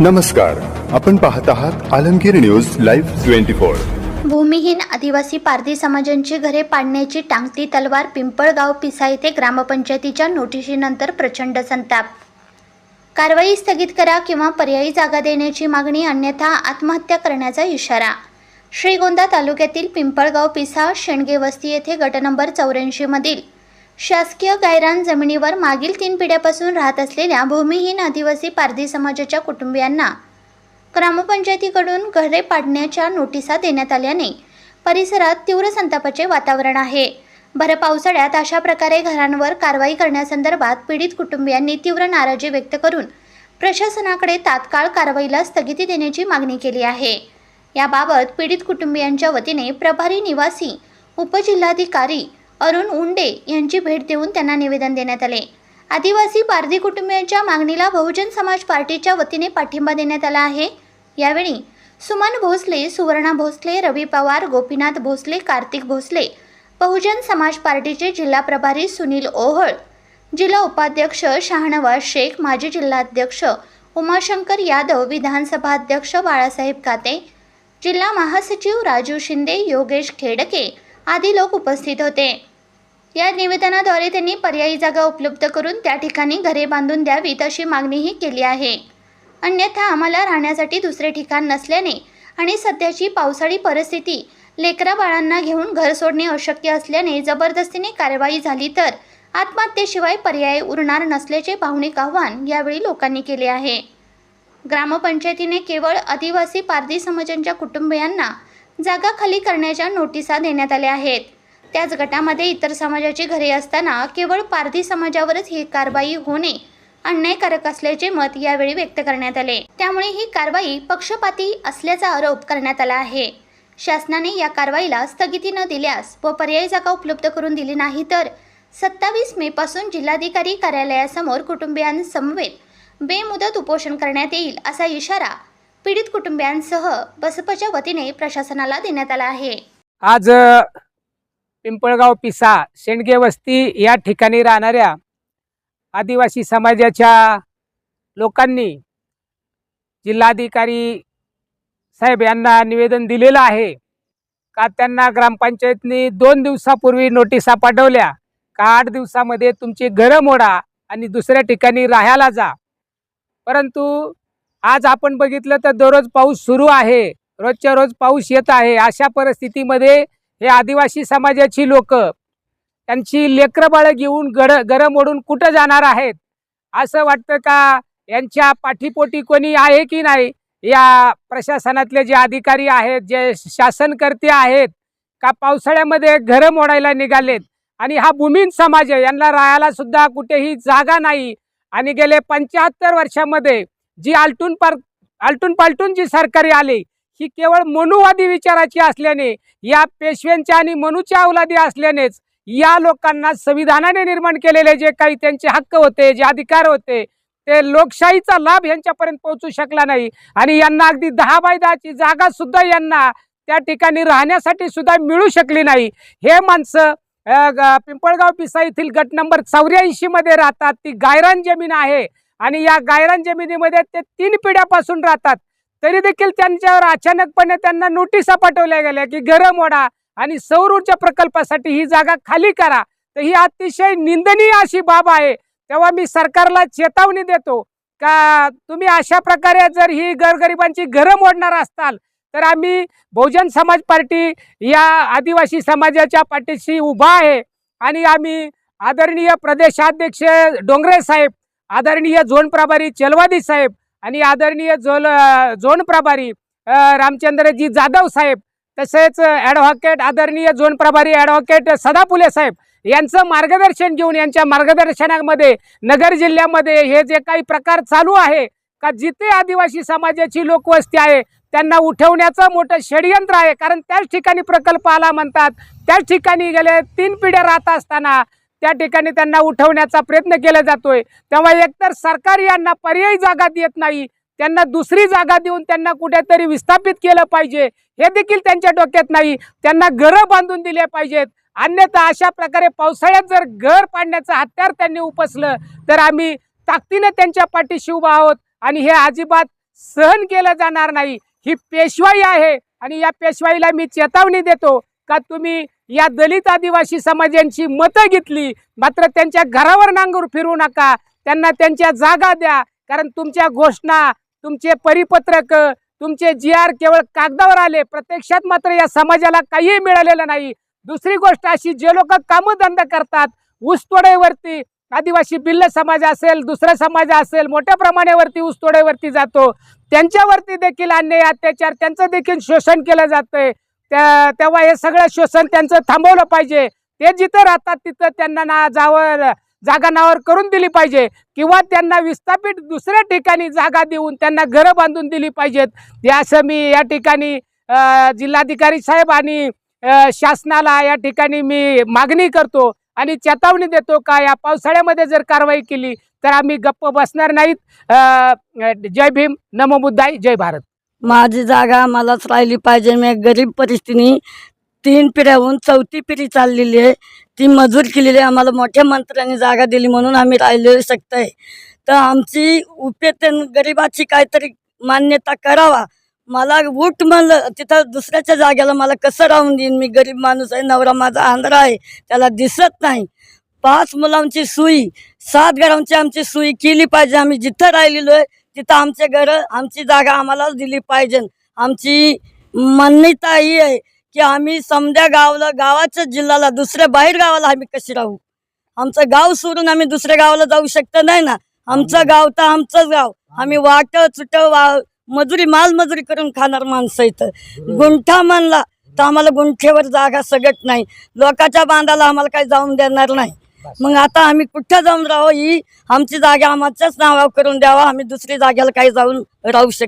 नमस्कार आपण पाहत आहात Alamgir news live twenty four. भूमिहीन आदिवासी पारधी समाजांची घरे पाडण्याची टांगती तलवार पिंपळगाव पिसा येथे ग्रामपंचायतीच्या नोटिशीनंतर प्रचंड संताप. कारवाई स्थगित करा किंवा पर्यायी जागा देण्याची मागणी अन्यथा आत्महत्या करण्याचा इशारा. श्रीगोंदा तालुक्यातील पिंपळगाव पिसा शेणगे वस्ती येथे गट नंबर चौऱ्याऐंशीमधील शासकीय गायरान जमिनीवर मागील तीन पिढ्यापासून राहत असलेल्या भूमिहीन आदिवासी पारधी समाजाच्या कुटुंबियांना ग्रामपंचायतीकडून घरे पाडण्याच्या नोटिसा देण्यात आल्याने परिसरात तीव्र संतापाचे वातावरण आहे. भर पावसाळ्यात अशा प्रकारे घरांवर कारवाई करण्यासंदर्भात पीडित कुटुंबियांनी तीव्र नाराजी व्यक्त करून प्रशासनाकडे तात्काळ कारवाईला स्थगिती देण्याची मागणी केली आहे. याबाबत पीडित कुटुंबियांच्या वतीने प्रभारी निवासी उपजिल्हाधिकारी अरुण उंडे यांची भेट देऊन त्यांना निवेदन देण्यात आले. आदिवासी पारधी कुटुंबियांच्या मागणीला बहुजन समाज पार्टीच्या वतीने पाठिंबा देण्यात आला आहे. यावेळी सुमन भोसले सुवर्णा भोसले रवी पवार गोपीनाथ भोसले कार्तिक भोसले बहुजन समाज पार्टीचे जिल्हा प्रभारी सुनील ओहळ जिल्हा उपाध्यक्ष शहानवाज शेख माजी जिल्हाध्यक्ष उमाशंकर यादव विधानसभा अध्यक्ष बाळासाहेब काते जिल्हा महासचिव राजू शिंदे योगेश खेडके आदी लोक उपस्थित होते. या निवेदनाद्वारे त्यांनी पर्यायी जागा उपलब्ध करून त्या ठिकाणी घरे बांधून द्यावीत अशी मागणीही केली आहे. अन्यथा आम्हाला राहण्यासाठी दुसरे ठिकाण नसल्याने आणि सध्याची पावसाळी परिस्थिती लेकरा बाळांना घेऊन घर सोडणे अशक्य असल्याने जबरदस्तीने कारवाई झाली तर आत्महत्येशिवाय पर्याय उरणार नसल्याचे भावनिक आव्हान यावेळी लोकांनी केले आहे. ग्रामपंचायतीने केवळ आदिवासी पारधी समाजांच्या कुटुंबियांना जागा खाली करण्याच्या नोटिसा देण्यात आल्या आहेत. त्याच गटामध्ये इतर समाजाची घरे असताना केवळ पारधी समाजावरच ही कारवाई होणे अन्यायकारक असल्याचे मत यावेळी व्यक्त करण्यात आले. त्यामुळे ही कारवाई पक्षपाती असल्याचा आरोप करण्यात आला आहे. शासनाने या कारवाईला स्थगिती न दिल्यास व पर्यायी जागा उपलब्ध करून दिली नाही तर सत्तावीस मे पासून जिल्हाधिकारी कार्यालयासमोर कुटुंबियांसमवेत बेमुदत उपोषण करण्यात येईल असा इशारा पीडित कुटुंबियांसह बसपच्या वतीने प्रशासनाला देण्यात आला आहे. आज पिंपळगाव पिसा शेंडगे वस्ती या ठिकाणी राहणाऱ्या आदिवासी समाजाच्या लोकांनी जिल्हाधिकारी साहेब यांना निवेदन दिलेलं आहे. का त्यांना ग्रामपंचायतनी दोन दिवसापूर्वी नोटिसा पाठवल्या? का आठ दिवसामध्ये तुमची घरं मोडा आणि दुसऱ्या ठिकाणी राहायला जा? परंतु आज आपण बघितलं तर दररोज पाऊस सुरू आहे. रोजच्या रोज पाऊस येत आहे. अशा परिस्थितीमध्ये हे आदिवासी समाजाची लोक त्यांची लेकरबाळं घेऊन गड गरम ओढून कुठं जाणार आहेत? असं वाटतं का? यांच्या पाठीपोटी कोणी आहे की नाही? या प्रशासनातले जे अधिकारी आहेत जे शासनकर्ते आहेत का पावसाळ्यामध्ये घरं मोडायला निघालेत? आणि हा भूमीन समाज आहे यांना राहायला सुद्धा कुठेही जागा नाही. आणि गेले पंच्याहत्तर वर्षामध्ये जी आलटून पार आलटून पालटून जी सरकारी आली ही केवळ मनुवादी विचाराची असल्याने या पेशव्यांच्या आणि मनुच्या अवलादी असल्यानेच या लोकांना संविधानाने निर्माण केलेले जे काही त्यांचे हक्क होते जे अधिकार होते ते लोकशाहीचा लाभ यांच्यापर्यंत पोहोचू शकला नाही. आणि यांना अगदी दहा बाय दहाची जागा सुद्धा यांना त्या ठिकाणी राहण्यासाठी सुद्धा मिळू शकली नाही. हे माणसं ग- पिंपळगाव पिसा येथील गट नंबर चौऱ्याऐंशी मध्ये राहतात. ती गायरान जमीन आहे. आणि या गायरान जमिनीमध्ये ते तीन पिढ्यापासून राहतात. तरी देखील त्यांच्यावर अचानकपणे त्यांना नोटिसा पाठवल्या गेल्या की घरं मोडा आणि सौर ऊर्जा प्रकल्पासाठी ही जागा खाली करा. तर ही अतिशय निंदनीय अशी बाब आहे. तेव्हा मी सरकारला चेतावणी देतो का तुम्ही अशा प्रकारे जर ही गरगरिबांची घरं मोडणार असताल तर आम्ही बहुजन समाज पार्टी या आदिवासी समाजाच्या पाठीशी उभा आहे. आणि आम्ही आदरणीय प्रदेशाध्यक्ष डोंगरे साहेब आदरणीय झोन प्रभारी चलवादी साहेब आणि आदरणीय झोल झोन प्रभारी रामचंद्रजी जाधव साहेब तसेच ॲडव्होकेट आदरणीय झोन प्रभारी ॲडव्होकेट सदाफुले साहेब यांचं मार्गदर्शन घेऊन यांच्या मार्गदर्शनामध्ये नगर जिल्ह्यामध्ये हे जे काही प्रकार चालू आहे का जिथे आदिवासी समाजाची लोकवस्ती आहे त्यांना उठवण्याचं मोठं षडयंत्र आहे. कारण त्याच ठिकाणी प्रकल्प आला म्हणतात त्याच ठिकाणी गेले तीन पिढ्या राहत असताना त्या ठिकाणी त्यांना उठवण्याचा प्रयत्न केला जातोय. तेव्हा एकतर सरकार यांना पर्यायी जागा देत नाही त्यांना दुसरी जागा देऊन त्यांना कुठेतरी विस्थापित केलं पाहिजे हे देखील त्यांच्या डोक्यात नाही. त्यांना घरं बांधून दिले पाहिजेत. अन्यथा अशा प्रकारे पावसाळ्यात जर घर पाडण्याचं हत्यार त्यांनी उपसलं तर आम्ही ताकदीनं त्यांच्या पाठीशी उभा आहोत आणि हे अजिबात सहन केलं जाणार नाही. ही पेशवाई आहे आणि या पेशवाईला मी चेतावणी देतो. का तुम्ही या दलित आदिवासी समाजांची मतं घेतली? मात्र त्यांच्या घरावर नांगूर फिरू नका. त्यांना त्यांच्या जागा द्या. कारण तुमच्या घोषणा तुमचे परिपत्रक तुमचे जी आर केवळ कागदावर आले. प्रत्यक्षात मात्र या समाजाला काहीही मिळालेलं नाही. दुसरी गोष्ट अशी जे लोक कामधंदा करतात ऊसतोडेवरती आदिवासी बिल्ल समाज असेल दुसरा समाज असेल मोठ्या प्रमाणावरती ऊसतोडेवरती जातो. त्यांच्यावरती देखील अन्याय अत्याचार त्यांचं देखील शोषण केलं जातंय. त्या तेव्हा हे सगळं शोषण त्यांचं थांबवलं पाहिजे. ते जिथं राहतात तिथं त्यांना ना जावर जागा नावर करून दिली पाहिजे. किंवा त्यांना विस्थापित दुसऱ्या ठिकाणी जागा देऊन त्यांना घरं बांधून दिली पाहिजेत. हे असं मी या ठिकाणी जिल्हाधिकारी साहेब आणि शासनाला या ठिकाणी मी मागणी करतो आणि चेतावणी देतो का या पावसाळ्यामध्ये जर कारवाई केली तर आम्ही गप्प बसणार नाहीत. जय भीम. नमो बुद्धाई जय भारत. माझी जागा मलाच राहिली पाहिजे. मी गरीब परिस्थितीने तीन पिढ्याहून चौथी पिढी चाललेली आहे. ती मजूर केलेली आहे. आम्हाला मोठ्या मंत्र्यांनी जागा दिली म्हणून आम्ही राहिलेलो शकतोय. तर आमची उपेतन गरिबाची काहीतरी मान्यता करावा. मला उठ म्हणलं तिथं दुसऱ्याच्या जागेला मला कसं राहून देईन? मी गरीब माणूस आहे. नवरा माझा आंध्रा आहे. त्याला दिसत नाही. पाच मुलांची सुई सात घरांची आमची सुई केली पाहिजे. आम्ही जिथं राहिलेलो आहे तिथं आमचे घर आमची जागा आम्हालाच दिली पाहिजे. आमची मान्यता ही आहे की आम्ही समद्या गावाला गावाच्या जिल्ह्याला दुसऱ्या बाहेर गावाला आम्ही कशी राहू? आमचं गाव सोडून आम्ही दुसऱ्या गावाला जाऊ शकत नाही ना? आमचं गाव तर आमचंच गाव. आम्ही वाट चुट वा मजुरी माल मजुरी करून खाणार माणसं इथं. गुंठा म्हणला तर आम्हाला गुंठेवर जागा सगट नाही. लोकांच्या बांधाला आम्हाला काही जाऊन देणार नाही. मग आता आम्ही कुठं जाऊन राहू? ही आमची जागा आमच्याच नावावर करून द्यावा. आम्ही दुसरी जागेला काही जाऊन राहू शकतो